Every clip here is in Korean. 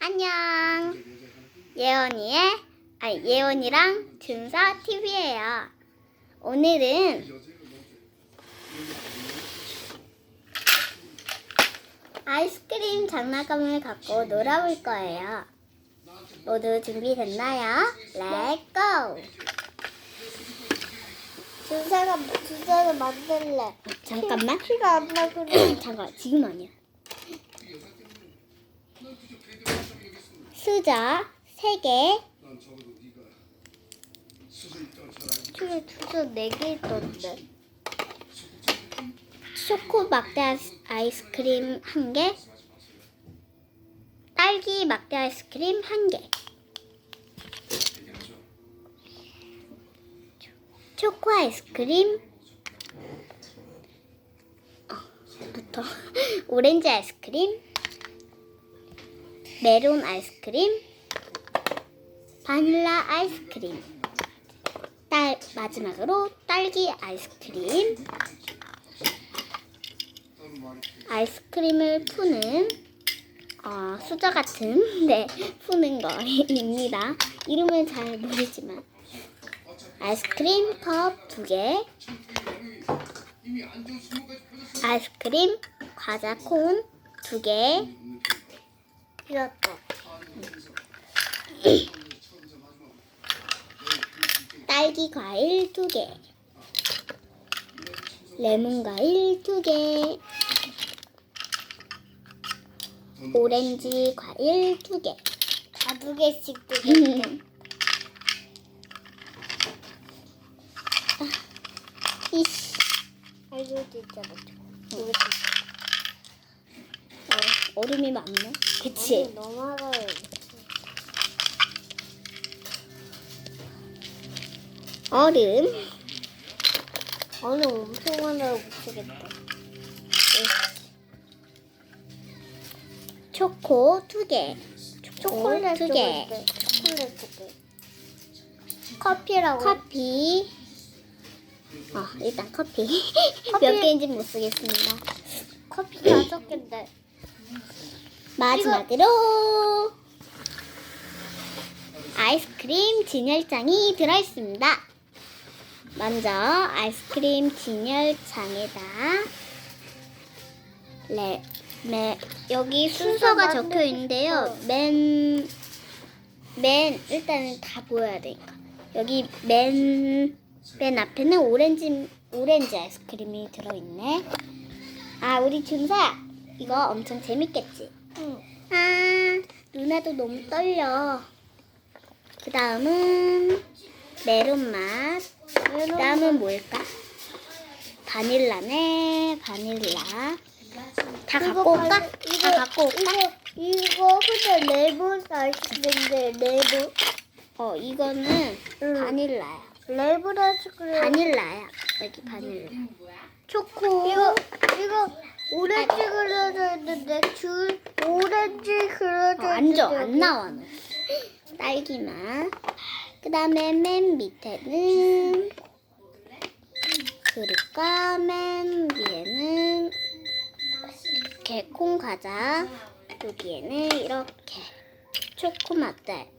안녕. 예원이의 아니 예원이랑 준서 TV예요. 오늘은 아이스크림 장난감을 갖고 놀아볼 거예요. 모두 준비됐나요? 렛고! 준서가 준서가 만들래. 잠깐만. 키가 안 나 그래. 잠깐 지금 아니야. 수저 3개, 키가 준서 네개 있던데. 초코 막대 아이스- 아이스크림 1개, 딸기 막대 아이스크림 1개, 초코 아이스크림. 어, 부터. 오렌지 아이스크림, 메론 아이스크림, 바닐라 아이스크림, 딸 마지막으로 딸기 아이스크림. 아이스크림을 푸는 어, 수저 같은 네 푸는 거입니다. 이름은 잘 모르지만 아이스크림 컵 두 개, 아이스크림 과자 콘 두 개, 이렇다. 딸기 과일 두 개, 레몬 과일 두 개, 오렌지 과일 두 개. 다 두 개씩 두 개. 음. 이씨. 알고 있잖아. 어, 얼음이 많네. 그치? 알아요. 얼음. 오늘 엄청 많아요. 못 쓰겠다. 초코 두 개. 초콜릿 두 개. 개. 초콜릿 두 개. 커피라고. 커피. 어, 일단 커피. 몇. 개인지 못 쓰겠습니다. 커피 다섯 개인데. 마지막으로 아이스크림 진열장이 들어있습니다. 먼저 아이스크림 진열장에다 레, 네, 여기 순서가 순서 적혀 있는데요. 만들고 맨, 맨 일단은 다 보여야 되니까 여기 맨, 맨 앞에는 오렌지 오렌지 아이스크림이 들어있네. 아 우리 준서야 이거 엄청 재밌겠지? 응. 아, 누나도 너무 떨려. 그 다음은 메론 맛. 그 다음은 뭘까? 바닐라네, 바닐라. 다 갖고 올까? 다 갖고 올까? 이거 이거 근데 레몬 아이스크림인데 레몬. 어, 이거는 응. 바닐라야. 레몬 아이스크림. 바닐라야. 여기 바닐라. 초코. 이거 이거 오렌지 그려져 있는데 줄 오렌지 어, 그려져 안 줘, 안 나와. 너. 딸기 맛. 그 다음에 맨 밑에는 그릇과 맨 위에는 이렇게 콩 과자. 여기에는 이렇게 초코 맛대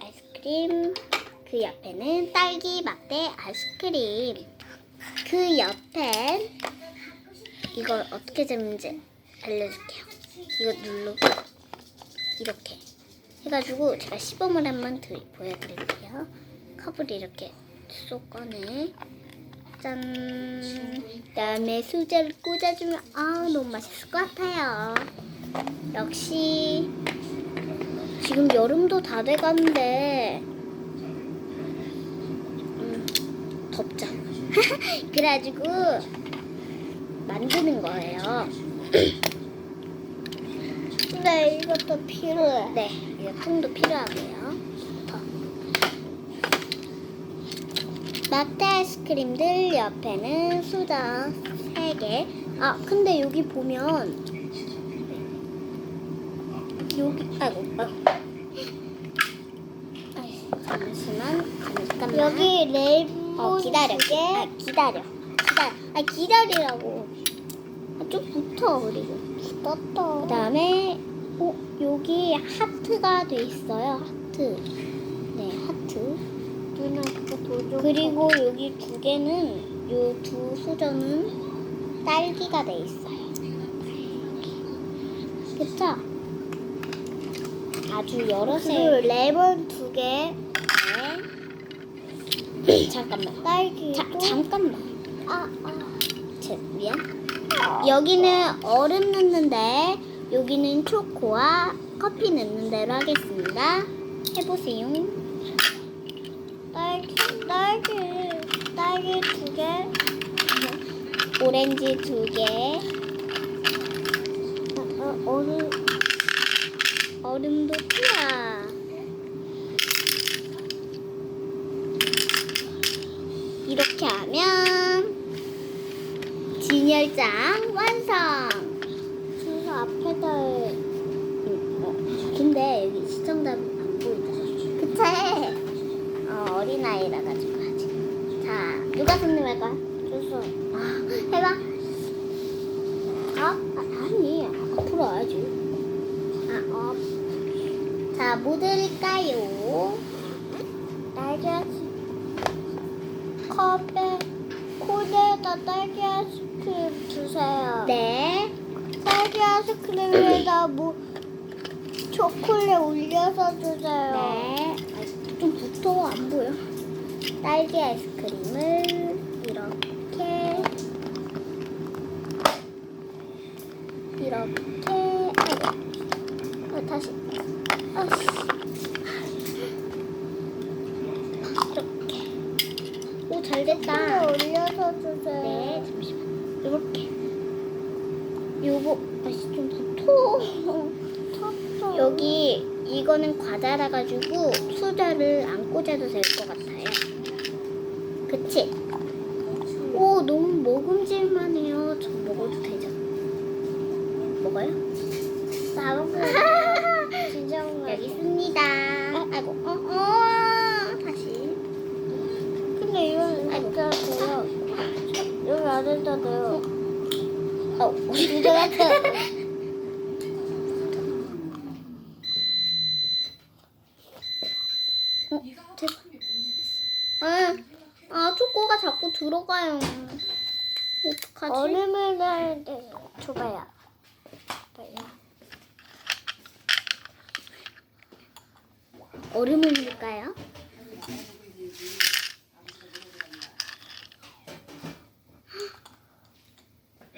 아이스크림. 그 옆에는 딸기 맛대 아이스크림. 그 옆엔 이걸 어떻게 재는지 알려줄게요. 이거 누르고 이렇게 해가지고 제가 시범을 한번 드, 보여드릴게요. 컵을 이렇게 쏙 꺼내. 짠. 그다음에 수제를 꽂아주면 아 너무 맛있을 것 같아요. 역시 지금 여름도 다 돼가는데 음, 덥죠. 그래가지고 만드는 거예요. 근데 이것도 필요해. 네, 이거 통도 필요하고요. 더. 라떼 아이스크림들 옆에는 수저 3개. 아, 근데 여기 보면 여기 아이고. 아이, 잠시만, 잠깐만. 여기 레몬 어 기다려. 아 기다려. 기다려. 아 기다리라고. 아, 좀 붙어 그리고. 떴다. 그다음에 어, 여기 하트가 돼 있어요. 하트. 네, 하트. 누나 그거 도전. 그리고 여기 두 개는 요 두 수저는 딸기가 돼 있어요. 그쵸? 아주 여러 색. 그리고 레몬 두 개. 네. 잠깐만. 딸기. 자, 잠깐만. 아, 아. 제, 미안. 여기는 얼음 넣는데 여기는 초코와 커피 넣는 대로 하겠습니다. 해보세요. 딸기, 딸기, 딸기 두 개. 오렌지 두 개, 어, 얼음. 얼음도 투하. 이렇게 하면 진열장 완성. 순서 앞에다. 음, 어, 근데 여기 시청자 안 보이다. 그치? 어, 어린아이라 가지고 하지. 자, 누가 손님 할 거야? 순서. 아, 해봐. 아, 아 아니, 앞으로 와야지. 아, 어. 자, 뭐 드릴까요? 딸기 아이스. 컵에, 콘에다 딸기 아이스 크림 주세요. 네. 딸기 아이스크림에다 뭐, 초콜릿 올려서 주세요. 네. 아, 좀 붙어, 안 보여. 딸기 아이스크림을 이렇게. 이렇게. 아이고. 어, 다시. 아씨. 이렇게. 오, 잘 됐다. 초콜릿 올려서 주세요. 네, 잠시만. 이렇게. 요거, 아씨, 좀 붙어. 쳤어. 여기 이거는 과자라 가지고 수저를 안 꽂아도 될 것 같아요. 그치? 오 너무 먹음질만해요. 저 먹어도 되죠? 먹어요? 나보고 진짜 여기 있습니다. 아이고 어, 어 다시. 근데 이건 돼요. 여기 안에다 돼요. 어 진짜 같아. 아, 아 초코가 들어가요. 어떡하지? 얼음을 넣어야 돼. 줘봐요. 얼음을 넣을까요?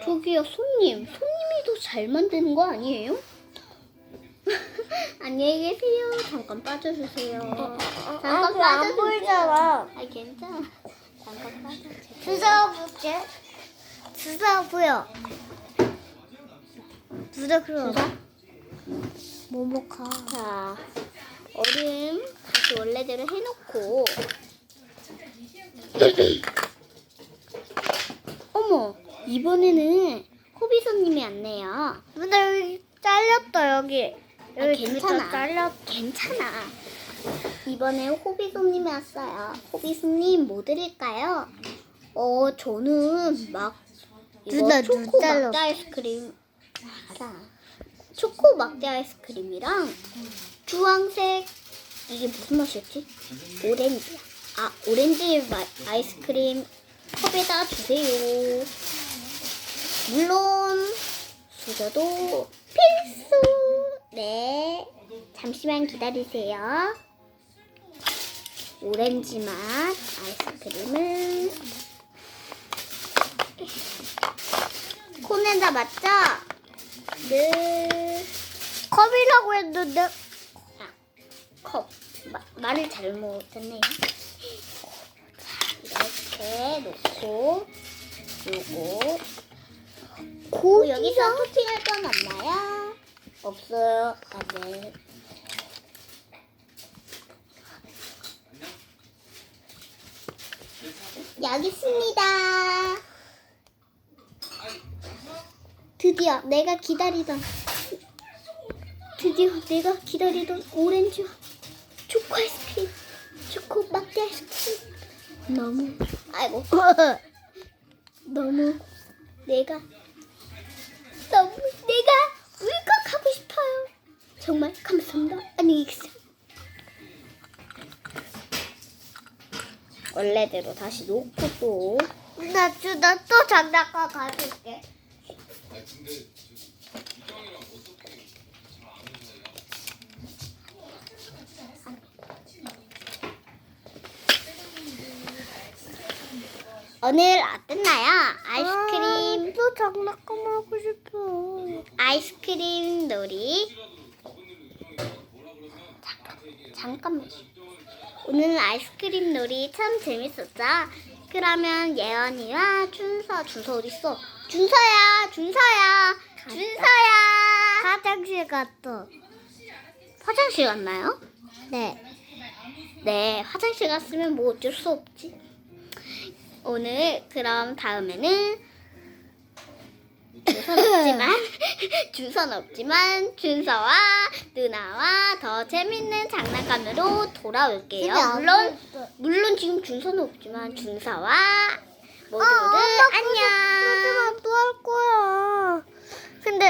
저기요 손님 손님이 더 잘 만드는 거 아니에요? 안녕히 계세요 잠깐 빠져주세요 잠깐 아, 그안 빠져주세요 보이잖아. 아 괜찮아 주세요 주워 볼게. 주워 보여. 주워 그럼. 주사? 뭐뭐카. 자 얼음 다시 원래대로 해놓고 어머 이번에는 호비 손님이 왔네요 근데 여기 잘렸다 여기. 아, 여기 괜찮아. 괜찮아. 잘렸. 괜찮아 이번에 호비 손님이 왔어요 호비 손님 뭐 드릴까요? 어 저는 막 누나, 초코 눈 잘랐어. 막대 아이스크림 알아 초코 막대 아이스크림이랑 주황색 이게 무슨 맛이었지? 오렌지야. 아 오렌지 맛 아이스크림 컵에다 주세요. 물론 수저도 필수. 네. 잠시만 기다리세요. 오렌지 맛 아이스크림을 콘에다 맞죠? 네. 컵이라고 했는데. 아, 컵. 마, 말을 잘못했네요. 이렇게 놓고, 요거. 고, 여기서 토팅할 건 없나요? 없어요. 아, 네. 여기 있습니다. 드디어 내가 기다리던 드디어 내가 기다리던 오렌지와 초코 아이스크림, 초코 막대 아이스크림. 너무, 아이고, 너무 내가, 너무 내가 울컥하고 싶어요. 정말 감사합니다. 안녕히 계세요. 원래대로 다시 놓고 또 나또 장난감 가질게. 오늘 어땠나요? 아이스크림 또 장난감 하고 싶어. 아이스크림 놀이 잠깐, 잠깐만 오늘 아이스크림 놀이 참 재밌었죠? 그러면 예언이와 준서 준서 어딨어? 준서야 준서야 준서야 화장실 갔어. 화장실 갔나요? 네. 네 화장실 갔으면 뭐 어쩔 수 없지 오늘 그럼 다음에는 없지만 준선 없지만 준서와 누나와 더 재밌는 장난감으로 돌아올게요. 물론 물론 지금 준서는 없지만 준서와 모두 모두 안녕. 또할 거야. 근데